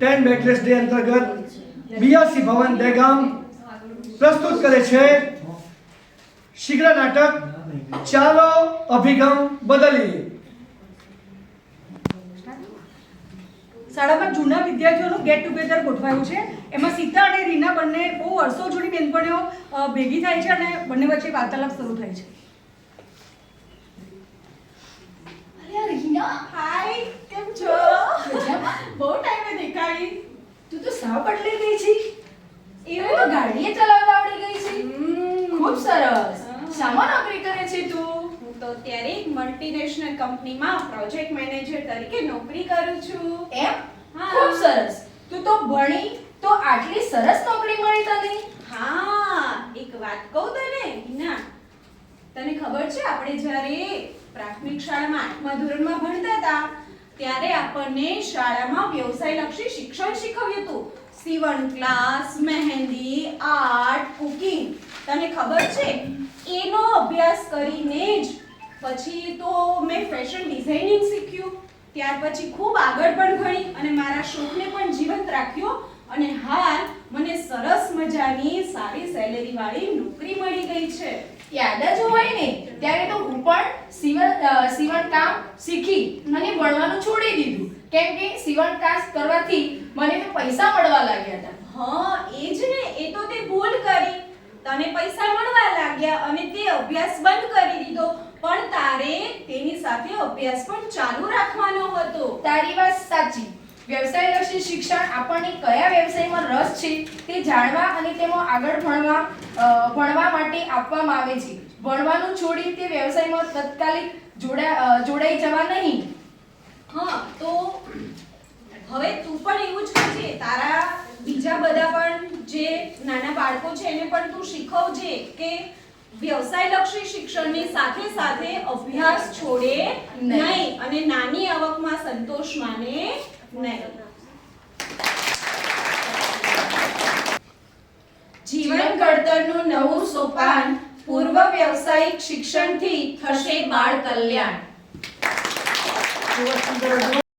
Ten bagless day અંતર્ગત BRC ભવન દહેગામ પ્રસ્તુત કરે છે. શીઘ્ર નાટક ચાલો અભિગમ બદલીએ. શાળામાં જૂના વિદ્યાર્થીઓનું ગેટ ટુગેધર ગોઠવાયું છે. એમાં સીતા અને રીના બંને બહુ વર્ષો જૂની બેનપણીઓ ભેગી થાય છે અને બંને વચ્ચે વાર્તાલાપ શરૂ થાય છે. અરે રીના હાય કેમ છો મજામાં? બહુ ટાઈમે દેખાઈ તું સાવ બદલી ગઈ છે. એવું? તો ગાડીએ ચલાવતા આવડી ગઈ છે. ખૂબ સરસ. શામાં નોકરી કરે છે તું? હું તો અત્યારે એક મલ્ટીનેશનલ કંપનીમાં પ્રોજેક્ટ મેનેજર તરીકે નોકરી કરું છું. એમ? હા. ખૂબ સરસ. તું તો ભણી તો આટલી સરસ નોકરી મળી તને? હા એક વાત કહું તને હિના. તને ખબર છે આપણે જ્યારે પ્રાથમિક શાળામાં આઠમા ધોરણમાં ભણતા હતા ત્યારે આપણને શાળામાં વ્યવસાયલક્ષી શિક્ષણ શીખવ્યું હતું. સીવણ ક્લાસ, મહેંદી, આર્ટ, કુકિંગ. તને ખબર છે? એનો અભ્યાસ કરીને જ પછી તો મેં ફેશન ડિઝાઇનિંગ શીખ્યું. ત્યાર પછી ખૂબ આગળ પણ ભણી અને મારા શોખને પણ જીવંત રાખ્યો અને હાલ મને સરસ મજાની સારી સેલેરી વાળી નોકરી મળી ગઈ છે. યાદ જ હોય ને? સીવણ કામ શીખી અને ભણવાનું છોડી દીધું. કેમ કે સીવણ કામ કરવાથી મને પૈસા મળવા લાગ્યા હતા. હા એ જ ને એ તો તે ભૂલ કરી. તને પૈસા મળવા લાગ્યા અને તે અભ્યાસ બંધ કરી દીધો. પણ તારે તેની સાથે અભ્યાસ પણ ચાલુ રાખવાનો હતો. તારી વાત સાચી. વ્યવસાયલક્ષી શિક્ષણ આપણને કયા વ્યવસાયમાં રસ છે તે જાણવા અને તેમાં આગળ ભણવા ભણવા માટે આપવામાં આવે છે. ભણવાનું છોડી તે વ્યવસાયમાં તત્કાલિક જોડા જોડાઈ જવા નહીં. હા તો હવે તું પણ એવું જ કરજે. તારા બીજા બધા પણ જે નાના બાળકો છે એને પણ તું શીખવજે કે વ્યવસાયલક્ષી શિક્ષણની સાથે સાથે અભ્યાસ છોડે નહીં. નહીં અને નાની આવકમાં સંતોષ માને નહીં. જીવન ઘડતરનું નવું સોપાન પૂર્વ વ્યવસાયિક શિક્ષણથી થશે બાળ કલ્યાણ.